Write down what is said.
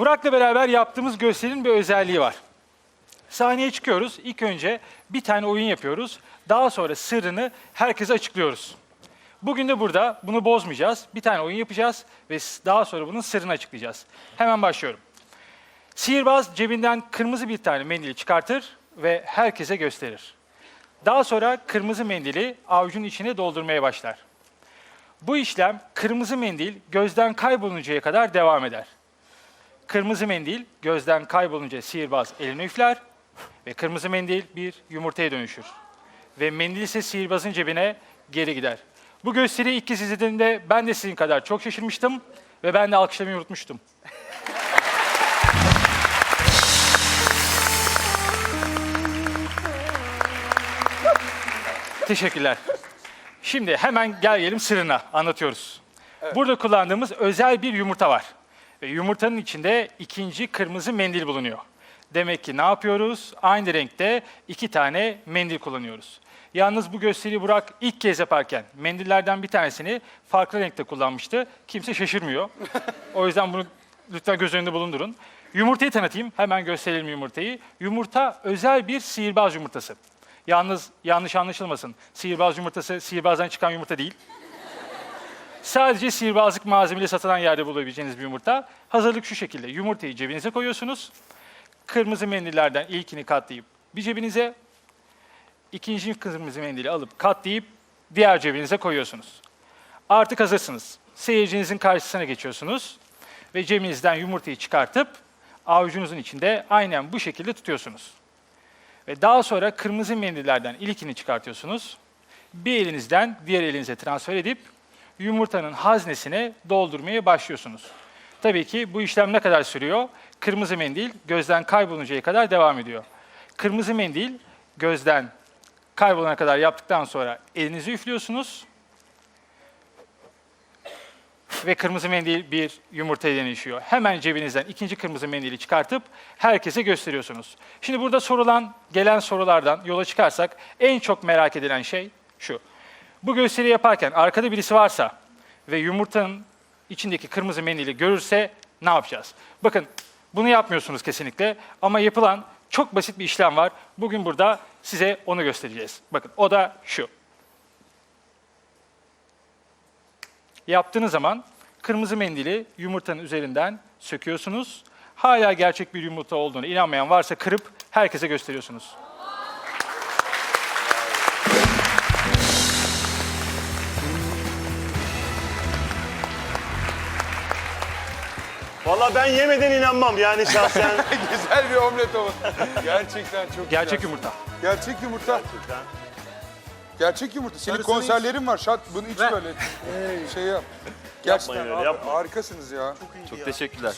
Burak'la beraber yaptığımız gösterinin bir özelliği var. Sahneye çıkıyoruz. İlk önce bir tane oyun yapıyoruz. Daha sonra sırrını herkese açıklıyoruz. Bugün de burada bunu bozmayacağız. Bir tane oyun yapacağız ve daha sonra bunun sırrını açıklayacağız. Hemen başlıyorum. Sihirbaz cebinden kırmızı bir tane mendil çıkartır ve herkese gösterir. Daha sonra kırmızı mendili avucun içine doldurmaya başlar. Bu işlem kırmızı mendil gözden kayboluncaya kadar devam eder. Kırmızı mendil gözden kaybolunca sihirbaz elini üfler ve kırmızı mendil bir yumurtaya dönüşür. Ve mendil ise sihirbazın cebine geri gider. Bu gösteriyi ilk kez izlediğimde ben de sizin kadar çok şaşırmıştım ve ben de alkışlamayı unutmuştum. Teşekkürler. Şimdi hemen gel gelelim sırrına anlatıyoruz. Burada kullandığımız özel bir yumurta var. Ve yumurtanın içinde ikinci kırmızı mendil bulunuyor. Demek ki ne yapıyoruz? Aynı renkte iki tane mendil kullanıyoruz. Yalnız bu gösteriyi Burak ilk kez yaparken mendillerden bir tanesini farklı renkte kullanmıştı. Kimse şaşırmıyor. o yüzden bunu lütfen göz önünde bulundurun. Yumurtayı tanıtayım. Hemen gösterelim yumurtayı. Yumurta özel bir sihirbaz yumurtası. Yalnız yanlış anlaşılmasın. Sihirbaz yumurtası sihirbazdan çıkan yumurta değil. Sadece sihirbazlık malzemeleri satılan yerde bulabileceğiniz bir yumurta. Hazırlık şu şekilde. Yumurtayı cebinize koyuyorsunuz. Kırmızı mendillerden ilkini katlayıp bir cebinize, ikinci kırmızı mendili alıp katlayıp diğer cebinize koyuyorsunuz. Artık hazırsınız. Seyircinizin karşısına geçiyorsunuz ve cebinizden yumurtayı çıkartıp avucunuzun içinde aynen bu şekilde tutuyorsunuz. Ve daha sonra kırmızı mendillerden ilkini çıkartıyorsunuz. Bir elinizden diğer elinize transfer edip yumurtanın haznesine doldurmaya başlıyorsunuz. Tabii ki bu işlem ne kadar sürüyor? Kırmızı mendil gözden kayboluncaya kadar devam ediyor. Kırmızı mendil gözden kaybolana kadar yaptıktan sonra elinizi üflüyorsunuz. Ve kırmızı mendil bir yumurtaya dönüşüyor. Hemen cebinizden ikinci kırmızı mendili çıkartıp herkese gösteriyorsunuz. Şimdi burada sorulan, gelen sorulardan yola çıkarsak en çok merak edilen şey şu. Bu gösteri yaparken arkada birisi varsa ve yumurtanın içindeki kırmızı mendili görürse ne yapacağız? Bakın bunu yapmıyorsunuz kesinlikle ama yapılan çok basit bir işlem var. Bugün burada size onu göstereceğiz. Bakın o da şu. Yaptığınız zaman kırmızı mendili yumurtanın üzerinden söküyorsunuz. Hala gerçek bir yumurta olduğunu inanmayan varsa kırıp herkese gösteriyorsunuz. Valla ben yemeden inanmam yani şahsen. Güzel bir omlet o. Gerçekten çok Gerçek güzel. yumurta. Gerçek yumurta. Gerçek yumurta. Senin konserlerin var. Şat bunu iç böyle. Şey yap. Gerçekten öyle, abi, yapma. harikasınız ya. Çok teşekkürler.